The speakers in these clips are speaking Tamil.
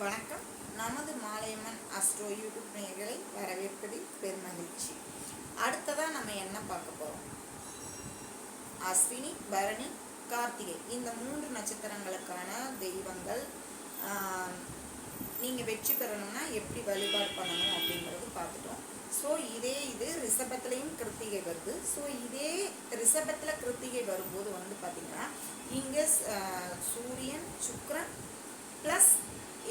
வணக்கம். நமது மாலையம்மன் அஸ்ட்ரோ யூடியூப் நேர்களை வரவேற்பதில் பெருமகிழ்ச்சி. அடுத்ததாக நம்ம என்ன பார்க்க போகிறோம் அஸ்வினி பரணி கார்த்திகை. இந்த மூன்று நட்சத்திரங்களுக்கான தெய்வங்கள் நீங்கள் வெற்றி பெறணும்னா எப்படி வழிபாடு பண்ணணும் அப்படிங்கிறது பார்த்துட்டோம். ஸோ இதே இது ரிஷபத்துலேயும் கிருத்திகை வருது. ஸோ இதே ரிஷபத்தில் கிருத்திகை வரும்போது வந்து பார்த்திங்கன்னா இங்கே சூரியன் சுக்ரன் ப்ளஸ்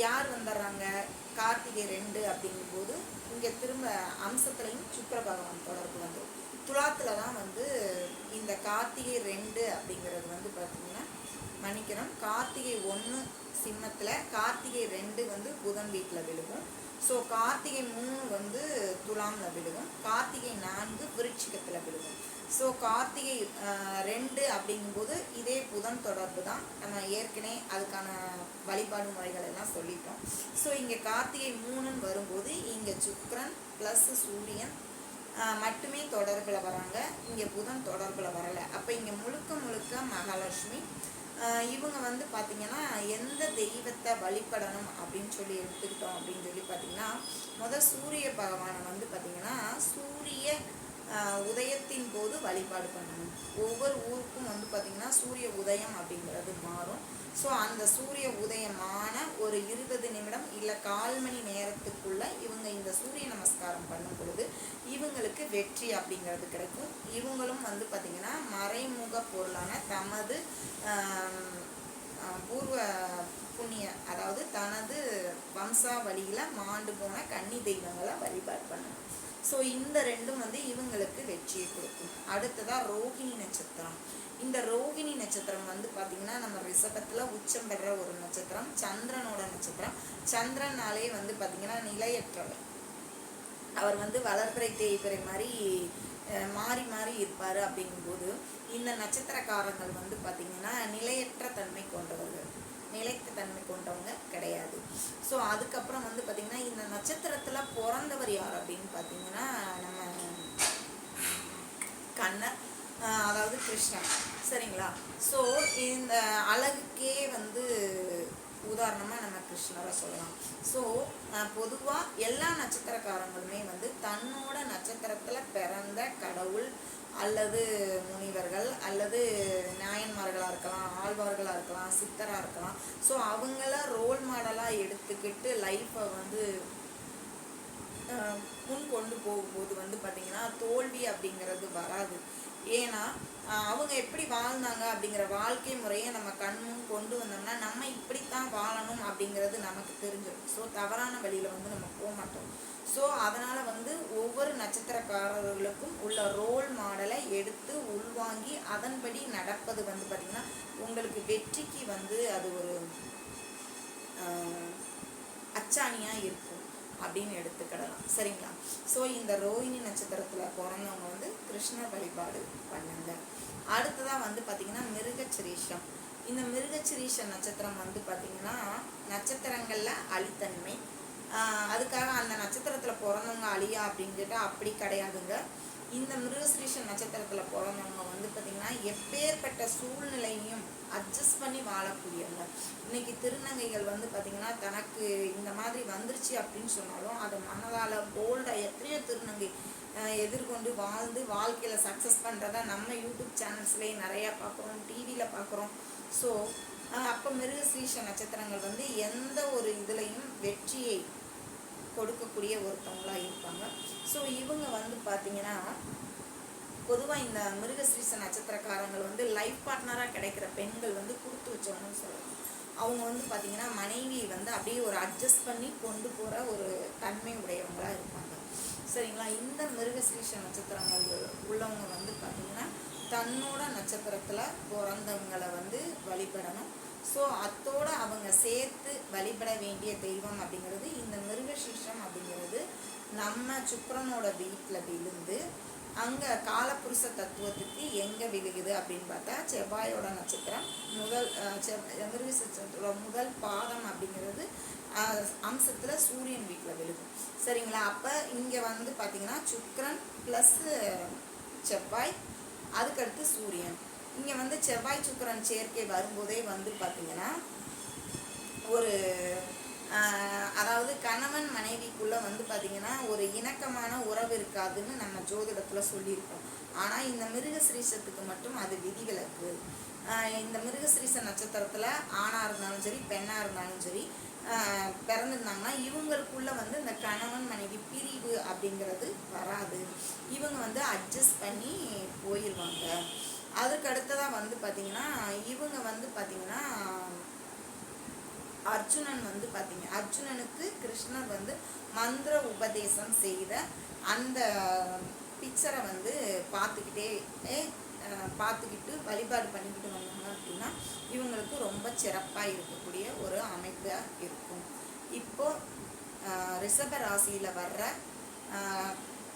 யார் வந்துடுறாங்க கார்த்திகை ரெண்டு அப்படிங்கும்போது இங்கே திரும்ப அம்சத்துலையும் சுக்கர பகவான் தொடர்பு வந்துடும் துலாத்தில் தான் வந்து இந்த கார்த்திகை ரெண்டு அப்படிங்கிறது வந்து பார்த்திங்கன்னா மன்னிக்கிறோம் கார்த்திகை ஒன்று சிம்மத்தில் கார்த்திகை ரெண்டு வந்து புதன் வீட்டில் விழுகும். ஸோ கார்த்திகை மூணு வந்து துலாமில் விழுகும். கார்த்திகை நான்கு விருட்சிகத்தில் விழுகும். ஸோ கார்த்திகை ரெண்டு அப்படிங்கும்போது இதே புதன் தொடர்பு தான். நம்ம ஏற்கனவே அதுக்கான வழிபாடு முறைகள் எல்லாம் சொல்லிட்டோம். ஸோ இங்கே கார்த்திகை மூணுன்னு வரும்போது இங்கே சுக்கரன் ப்ளஸ் சூரியன் மட்டுமே தொடர்பில் வராங்க. இங்கே புதன் தொடர்பில் வரலை. அப்போ இங்கே முழுக்க முழுக்க மகாலட்சுமி இவங்க வந்து பார்த்திங்கன்னா எந்த தெய்வத்தை வழிபடணும் அப்படின்னு சொல்லி எடுத்துக்கிட்டோம் அப்படின்னு சொல்லி பார்த்தீங்கன்னா முதல் சூரிய பகவானை வந்து பார்த்திங்கன்னா சூரிய உதயத்தின் போது வழிபாடு பண்ணணும். ஒவ்வொரு ஊருக்கும் வந்து பார்த்திங்கன்னா சூரிய உதயம் அப்படிங்கிறது மாறும். ஸோ அந்த சூரிய உதயமான ஒரு இருபது நிமிடம் இல்லை கால் மணி நேரத்துக்குள்ளே இவங்க இந்த சூரிய நமஸ்காரம் பண்ணும் பொழுது இவங்களுக்கு வெற்றி அப்படிங்கிறது கிடைக்கும். இவங்களும் வந்து பார்த்திங்கன்னா மறைமுக பொருளான தமது பூர்வ புண்ணிய அதாவது தனது வம்சாவளியில் மாண்டு போன கன்னி தெய்வங்களை வழிபாடு பண்ணணும். ஸோ இந்த ரெண்டும் வந்து இவங்களுக்கு வெற்றியை கொடுக்கும். அடுத்ததாக ரோகிணி நட்சத்திரம். இந்த ரோகிணி நட்சத்திரம் வந்து பார்த்திங்கன்னா நம்ம ரிஷபத்தில் உச்சம் பெற ஒரு நட்சத்திரம் சந்திரனோட நட்சத்திரம். சந்திரனாலே வந்து பார்த்திங்கன்னா நிலையற்றவர். அவர் வந்து வளர்பிறை தேய்பிறை மாதிரி மாறி மாறி இருப்பார் அப்படிங்கும்போது இந்த நட்சத்திரக்காரங்கள் வந்து பார்த்திங்கன்னா நிலையற்ற தன்மை கொண்டவர்கள். நிலைத்த தன்மை கொண்டவங்க கிடையாது. ஸோ அதுக்கப்புறம் வந்து பார்த்திங்கன்னா இந்த நட்சத்திரத்தில் பிறந்தவர் யார் அப்படின்னு பார்த்தீங்கன்னா நம்ம கண்ணர் ஆஹ் அதாவது கிருஷ்ணன் சரிங்களா? ஸோ இந்த அழகுக்கே வந்து உதாரணமாக நம்ம கிருஷ்ணரை சொல்லலாம். ஸோ பொதுவாக எல்லா நட்சத்திரக்காரங்களுமே வந்து தன்னோட நட்சத்திரத்தில் பிறந்த கடவுள் அல்லது முனிவர்கள் அல்லது நாயன்மார்களாக இருக்கலாம் ஆழ்வார்களாக இருக்கலாம் சித்தராக இருக்கலாம். ஸோ அவங்கள ரோல் மாடலாக எடுத்துக்கிட்டு லைஃப்பை வந்து முன் கொண்டு போகும்போது வந்து பார்த்திங்கன்னா தோல்வி அப்படிங்கிறது வராது. ஏன்னா அவங்க எப்படி வாழ்ந்தாங்க அப்படிங்கிற வாழ்க்கை முறையை நம்ம கண் முன் கொண்டு வந்தோம்னா நம்ம இப்படித்தான் வாழணும் அப்படிங்கிறது நமக்கு தெரிஞ்சிடும் ஸோ தவறான வழியில் வந்து நம்ம போக மாட்டோம். ஸோ அதனால் வந்து ஒவ்வொரு நட்சத்திரக்காரர்களுக்கும் உள்ள ரோல் மாடலை எடுத்து உள்வாங்கி அதன்படி நடப்பது வந்து பார்த்திங்கன்னா உங்களுக்கு வெற்றிக்கு வந்து அது ஒரு அச்சாணியாக இருக்கும் அப்படின்னு எடுத்துக்கிடலாம். சரிங்களா? ஸோ இந்த ரோஹிணி நட்சத்திரத்தில் பிறந்தவங்க வந்து கிருஷ்ணர் வழிபாடு பண்ணுங்க. அடுத்ததாக வந்து பார்த்திங்கன்னா மிருகச்சிரீஷம். இந்த மிருகச்சிரீஷ நட்சத்திரம் வந்து பார்த்திங்கன்னா நட்சத்திரங்களில் அழித்தன்மை. ஆஹ் அதுக்காக அந்த நட்சத்திரத்தில் பிறந்தவங்க அழியா அப்படின்னு கேட்டால் அப்படி கிடையாதுங்க. இந்த மிருகசிரீஷ நட்சத்திரத்தில் பிறந்தவங்க வந்து பார்த்திங்கன்னா எப்பேற்பட்ட சூழ்நிலையும் அட்ஜஸ்ட் பண்ணி வாழக்கூடியவங்க. இன்னைக்கு திருநங்கைகள் வந்து பார்த்திங்கன்னா தனக்கு இந்த மாதிரி வந்துருச்சு அப்படின்னு சொன்னாலும் அதை மனதால் போல்டாக எத்தனையோ திருநங்கை எதிர்கொண்டு வாழ்ந்து வாழ்க்கையில் சக்ஸஸ் பண்ணுறத நம்ம யூடியூப் சேனல்ஸ்லேயே நிறையா பார்க்குறோம் டிவியில் பார்க்குறோம் ஸோ அப்போ மிருகசிரீஷ நட்சத்திரங்கள் வந்து எந்த ஒரு இதுலையும் வெற்றியை கொடுக்கக்கூடிய ஒருத்தவங்களா இருப்பாங்க. ஸோ இவங்க வந்து பார்த்தீங்கன்னா பொதுவாக இந்த மிருகஸ்ரீச நட்சத்திரக்காரங்கள் வந்து லைஃப் பார்ட்னராக கிடைக்கிற பெண்கள் வந்து கொடுத்து வச்சவங்கன்னு சொல்லலாம். அவங்க வந்து பார்த்தீங்கன்னா மனைவி வந்து அப்படியே ஒரு அட்ஜஸ்ட் பண்ணி கொண்டு போகிற ஒரு தன்மை உடையவங்களாக இருப்பாங்க. சரிங்களா? இந்த மிருகஸ்ரீஷ நட்சத்திரங்கள் உள்ளவங்க வந்து பார்த்தீங்கன்னா தன்னோட நட்சத்திரத்தில் பிறந்தவங்களை வந்து வழிபடணும். ஸோ அத்தோட அவங்க சேர்த்து வழிபட வேண்டிய தெய்வம் அப்படிங்கிறது இந்த மிருகசீஷம் அப்படிங்கிறது. நம்ம சுக்கரனோட வீட்டில் விழுந்து அங்கே காலப்புருஷ தத்துவத்துக்கு எங்கே விழுகுது அப்படின்னு பார்த்தா செவ்வாயோட நட்சத்திரம் முதல் செவ்வாய் முதல் பாதம் அப்படிங்கிறது அம்சத்தில் சூரியன் வீட்டில் விழுகும். சரிங்களா? அப்போ இங்கே வந்து பார்த்தீங்கன்னா சுக்கரன் ப்ளஸ் செவ்வாய் அதுக்கடுத்து சூரியன். இங்கே வந்து செவ்வாய் சுக்கரன் சேர்க்கை வரும்போதே வந்து பார்த்தீங்கன்னா ஒரு அதாவது கணவன் மனைவிக்குள்ள வந்து பார்த்தீங்கன்னா ஒரு இணக்கமான உறவு இருக்காதுன்னு நம்ம ஜோதிடத்தில் சொல்லியிருக்கோம். ஆனால் இந்த மிருகசிரீஷத்துக்கு மட்டும் அது விதிவிலக்கு. ஆஹ் இந்த மிருகசிரீச நட்சத்திரத்தில் ஆணாக இருந்தாலும் சரி பெண்ணாக இருந்தாலும் சரி பிறந்திருந்தாங்கன்னா இவங்களுக்குள்ள வந்து இந்த கணவன் மனைவி பிரிவு அப்படிங்கிறது வராது. இவங்க வந்து அட்ஜஸ்ட் பண்ணி போயிடுவாங்க அதுக்கு அடுத்ததாக வந்து பார்த்தீங்கன்னா இவங்க வந்து பார்த்தீங்கன்னா அர்ஜுனன் வந்து பார்த்தீங்க அர்ஜுனனுக்கு கிருஷ்ணர் வந்து மந்திர உபதேசம் செய்த அந்த பிக்சரை வந்து பார்த்துக்கிட்டே பார்த்துக்கிட்டு வழிபாடு பண்ணிக்கிட்டு வந்தாங்க அப்படின்னா இவங்களுக்கு ரொம்ப சிறப்பாக இருக்கக்கூடிய ஒரு அமைப்பாக இருக்கும். இப்போ ரிஷப ராசியில் வர்ற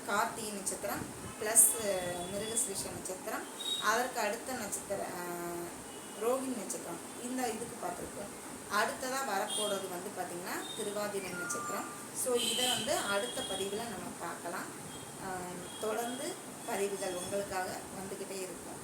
கார்த்திகை நட்சத்திரம் ப்ளஸ் மிருகசிஷ நட்சத்திரம் அதற்கு அடுத்த நட்சத்திர ரோஹிணி நட்சத்திரம் இந்த இதுக்கு பார்த்துருக்கோம். அடுத்ததாக வரப்போகிறது வந்து பார்த்திங்கன்னா திருவாதிரை நட்சத்திரம் ஸோ இதை வந்து அடுத்த பதிவில் நம்ம பார்க்கலாம். தொடர்ந்து பதிவுகள் உங்களுக்காக வந்துக்கிட்டே இருக்கும்.